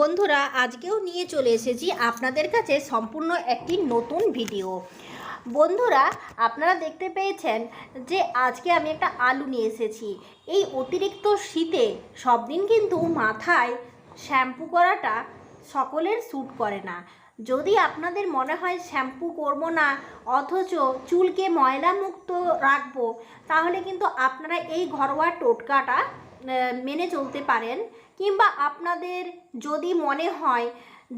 বন্ধুরা, আজকেও নিয়ে চলে এসেছি আপনাদের কাছে সম্পূর্ণ একটি নতুন ভিডিও। বন্ধুরা, আপনারা দেখতে পেয়েছেন যে আজকে আমি একটা আলু নিয়ে এসেছি। এই অতিরিক্ত শীতে সব দিন কিন্তু মাথায় শ্যাম্পু করাটা সকলের স্যুট করে না। যদি আপনাদের মনে হয় শ্যাম্পু করব না, অথচ চুলকে ময়লা মুক্ত রাখব, তাহলে কিন্তু আপনারা এই ঘরোয়া টোটকাটা মেনে চলতে পারেন, কিংবা আপনাদের যদি মনে হয়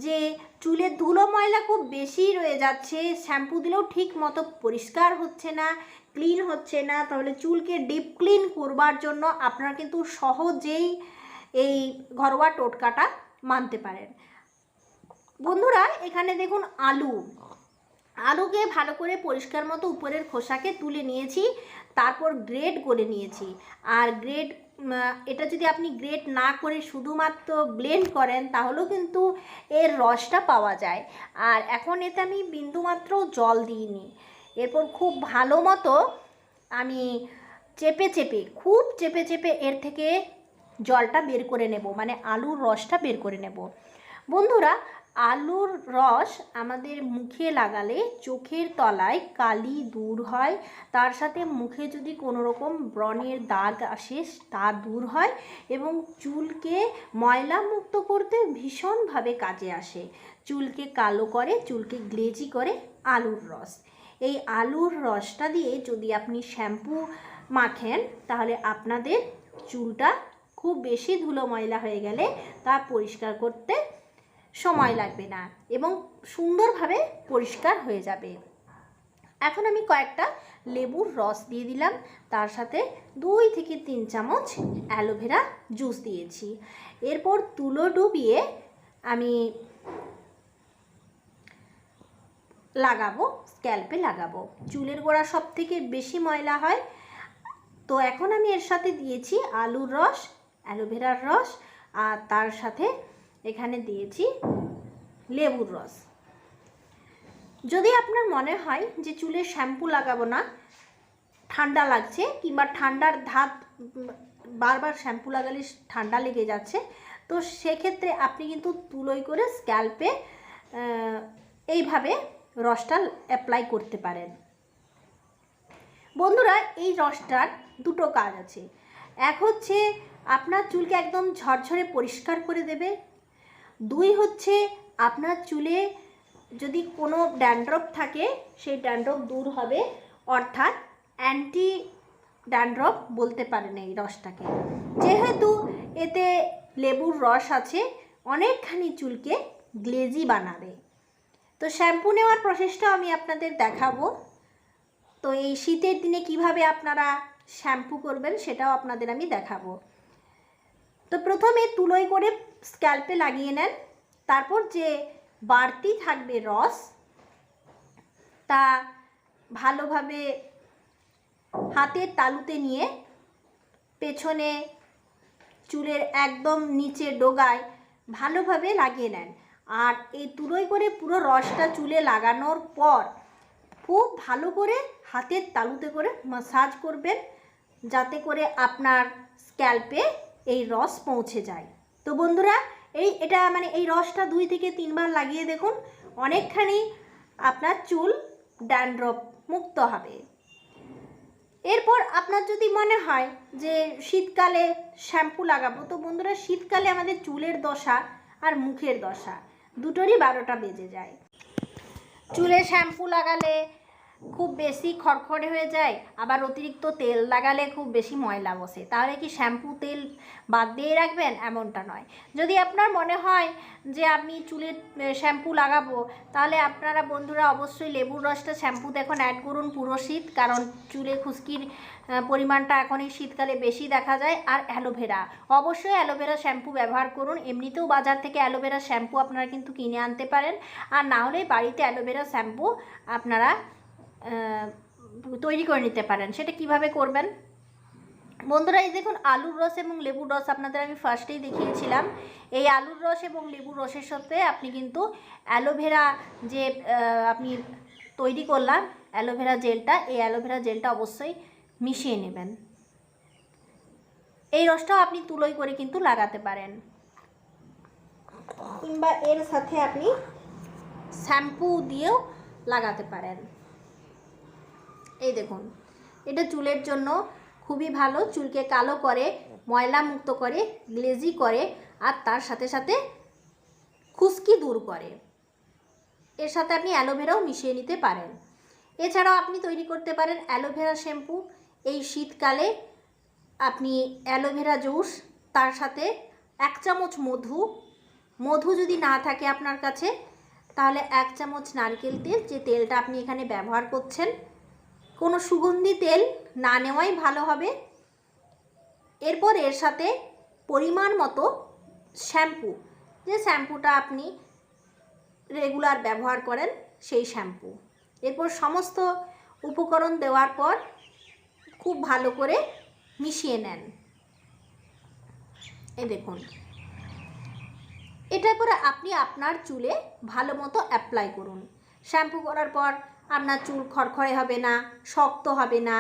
যে চুলের ধুলো ময়লা খুব বেশি রয়ে যাচ্ছে, শ্যাম্পু দিলেও ঠিক মতো পরিষ্কার হচ্ছে না, ক্লিন হচ্ছে না, তাহলে চুলকে ডিপ ক্লিন করবার জন্য আপনারা কিন্তু সহজেই এই ঘরোয়া টোটকাটা মানতে পারেন। বন্ধুরা, এখানে দেখুন আলু। আলুকে ভালো করে পরিষ্কার মতো উপরের খোসাকে তুলে নিয়েছি, তারপর গ্রেড করে নিয়েছি। আর গ্রেড এটা যদি আপনি গ্রেট না করে শুধুমাত্র ব্লেন্ড করেন, তাহলেও কিন্তু এর রসটা পাওয়া যায়। আর এখন এতে আমি বিন্দুমাত্র জল দিইনি। এরপর খুব ভালো মতো আমি চেপে চেপে, খুব চেপে চেপে এর থেকে জলটা বের করে নেব মানে আলুর রসটা বের করে নেব। বন্ধুরা আলুর রস আমাদের মুখে লাগালে চোখের তলায় কালি দূর হয়। তার সাথে মুখে যদি কোনো রকম ব্রণের দাগ আসে, তা দূর হয় এবং চুলকে ময়লা মুক্ত করতে ভীষণভাবে কাজে আসে। চুলকে কালো করে, চুলকে গ্লেজি করে আলুর রস। এই আলুর রসটা দিয়ে যদি আপনি শ্যাম্পু মাখেন, তাহলে আপনাদের চুলটা খুব বেশি ধুলো ময়লা হয়ে গেলে তা পরিষ্কার করতে সময় লাগবে না এবং সুন্দরভাবে পরিষ্কার হয়ে যাবে। এখন আমি কয়েকটা লেবুর রস দিয়ে দিলাম। তার সাথে দুই থেকে তিন চামচ অ্যালোভেরা জুস দিয়েছি। এরপর তুলো ডুবিয়ে আমি লাগাবো স্ক্যাল্পে লাগাবো। চুলের গোড়া সব থেকে বেশি ময়লা হয়। তো এখন আমি এর সাথে দিয়েছি আলুর রস অ্যালোভেরার রস আর তার সাথে এখানে দিয়েছি লেবুর রস। যদি আপনার মনে হয় যে চুলে শ্যাম্পু লাগাবো না, ঠান্ডা লাগছে কিংবা ঠান্ডার ধাত বারবার শ্যাম্পু লাগালে ঠান্ডা লেগে যাচ্ছে, তো সেক্ষেত্রে আপনি কিন্তু তুলোই করে স্ক্যাল্পে এইভাবে রসটা অ্যাপ্লাই করতে পারেন। বন্ধুরা, এই রসটার দুটো কাজ আছে। এক হচ্ছে আপনার চুলকে একদম ঝরঝরে পরিষ্কার করে দেবে দুই হচ্ছে আপনার চুলে যদি কোনো ড্যান্ড্রফ থাকে, সেই ড্যান্ড্রফ দূর হবে। অর্থাৎ অ্যান্টি ড্যান্ড্রফ বলতে পারেন এই রসটাকে। যেহেতু এতে লেবুর রস আছে, অনেকখানি চুলকে গ্লেজি বানাবে। তো শ্যাম্পু নেওয়ার প্রসেসটা আমি আপনাদের দেখাবো। তো এই শীতের দিনে কীভাবে আপনারা শ্যাম্পু করবেন, সেটাও আপনাদের আমি দেখাবো। তো প্রথমে তুলোই করে স্ক্যাল্পে লাগিয়ে নেন। তারপর যে বাড়তি থাকবে রস, তা ভালোভাবে হাতের তালুতে নিয়ে পেছনে চুলের একদম নিচে ডোগায় ভালোভাবে লাগিয়ে নেন। আর এই তুলোই করে পুরো রসটা চুলে লাগানোর পর খুব ভালো করে হাতের তালুতে করে মাসাজ করবেন, যাতে করে আপনার স্ক্যাল্পে এই রস পৌঁছে যায়। তো বন্ধুরা, এই এটা মানে এই রসটা দুই থেকে তিনবার লাগিয়ে দেখুন, অনেকখানি আপনার চুল ড্যান্ড্রপ মুক্ত হবে। এরপর আপনার যদি মনে হয় যে শীতকালে শ্যাম্পু লাগাবো, তো বন্ধুরা, শীতকালে আমাদের চুলের দশা আর মুখের দশা, দুটোরই বারোটা বেজে যায়। চুলে শ্যাম্পু লাগালে খুব বেশি খড়খড়ে হয়ে যায়, আবার অতিরিক্ত তেল লাগালে খুব বেশি ময়লা বসে। তাহলে কি শ্যাম্পু তেল বাদ দিয়ে রাখবেন? এমনটা নয়। যদি আপনার মনে হয় যে আমি চুলের শ্যাম্পু লাগাবো, তাহলে আপনারা বন্ধুরা অবশ্যই লেবুর রসটা শ্যাম্পুতে এখন অ্যাড করুন পুরো শীত, কারণ চুলে খুশকির পরিমাণটা এখন এই শীতকালে বেশি দেখা যায়। আর অ্যালোভেরা, অবশ্যই অ্যালোভেরা শ্যাম্পু ব্যবহার করুন। এমনিতেও বাজার থেকে অ্যালোভেরা শ্যাম্পু আপনারা কিন্তু কিনে আনতে পারেন। আর না হলে বাড়িতে অ্যালোভেরা শ্যাম্পু আপনারা তৈরি করে নিতে পারেন। সেটা কীভাবে করবেন? বন্ধুরা, এই দেখুন, আলুর রস এবং লেবুর রস আপনাদের আমি ফার্স্টেই দেখিয়েছিলাম। এই আলুর রস এবং লেবুর রসের সাথে আপনি কিন্তু অ্যালোভেরা যে আপনি তৈরি করলাম, অ্যালোভেরা জেলটা, এই অ্যালোভেরা জেলটা অবশ্যই মিশিয়ে নেবেন। এই রসটাও আপনি তুলোই করে কিন্তু লাগাতে পারেন। কিংবা এর সাথে আপনি শ্যাম্পু দিয়েও লাগাতে পারেন। এই দেখুন, এটা চুলের জন্য খুবই ভালো। চুলকে কালো করে, ময়লা মুক্ত করে, গ্লেজি করে, আর তার সাথে সাথে খুশকি দূর করে। এর সাথে আপনি অ্যালোভেরাও মিশিয়ে নিতে পারেন। এছাড়াও আপনি তৈরি করতে পারেন অ্যালোভেরা শ্যাম্পু। এই শীতকালে আপনি অ্যালোভেরা জুস, তার সাথে এক চামচ মধু। মধু যদি না থাকে আপনার কাছে, তাহলে এক চামচ নারকেল তেল, যে তেলটা আপনি এখানে ব্যবহার করছেন। কোনো সুগন্ধি তেল না নেওয়াই ভালো হবে। এরপর এর সাথে পরিমাণ মতো শ্যাম্পু। যে শ্যাম্পুটা আপনি রেগুলার ব্যবহার করেন, সেই শ্যাম্পু। এরপর সমস্ত উপকরণ দেওয়ার পর খুব ভালো করে মিশিয়ে নেন। এ দেখুন। এটার পরে আপনি আপনার চুলে ভালো মতো অ্যাপ্লাই করুন। শ্যাম্পু করার পর আপনার চুল খড়খড়ে হবে না, শক্ত হবে না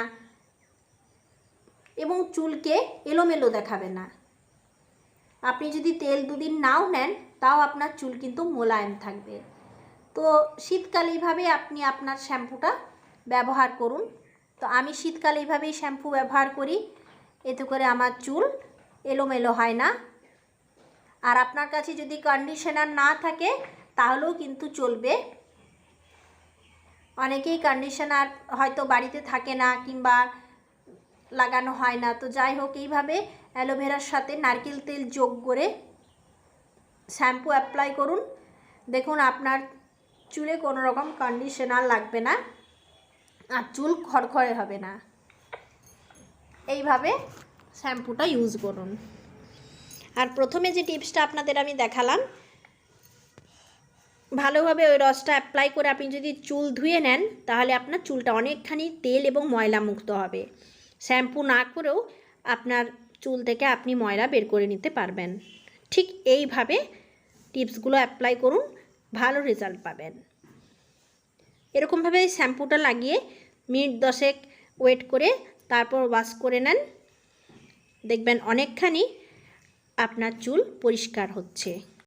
এবং চুলকে এলোমেলো দেখাবে না। আপনি যদি তেল দুদিন নাও নেন, তাও আপনার চুল কিন্তু মোলায়েম থাকবে। তো শীতকালে এইভাবে আপনি আপনার শ্যাম্পুটা ব্যবহার করুন। তো আমি শীতকালে এইভাবেই শ্যাম্পু ব্যবহার করি। এতে করে আমার চুল এলোমেলো হয় না। আর আপনার কাছে যদি কন্ডিশনার না থাকে, তাহলেও কিন্তু চলবে। অনেকেই কন্ডিশনার হয়তো বাড়িতে থাকে না কিংবা লাগানো হয় না। তো যাই হোক, এইভাবে অ্যালোভেরার সাথে নারকেল তেল যোগ করে শ্যাম্পু অ্যাপ্লাই করুন। দেখুন, আপনার চুলে কোনো রকম কন্ডিশনার লাগবে না আর চুল খড়খড়ে হবে না। এইভাবে শ্যাম্পুটা ইউজ করুন। আর প্রথমে যে টিপসটা আপনাদের আমি দেখালাম ভালোভাবে ওই রসটা অ্যাপ্লাই করে আপনি যদি চুল ধুয়ে নেন, তাহলে আপনার চুলটা অনেকখানি তেল এবং ময়লা মুক্ত হবে। শ্যাম্পু না করেও আপনার চুল থেকে আপনি ময়লা বের করে নিতে পারবেন। ঠিক এইভাবে টিপসগুলো অ্যাপ্লাই করুন, ভালো রেজাল্ট পাবেন। এরকমভাবে শ্যাম্পুটা লাগিয়ে মিনিট দশেক ওয়েট করে তারপর ওয়াশ করে নেন। দেখবেন অনেকখানি আপনার চুল পরিষ্কার হচ্ছে।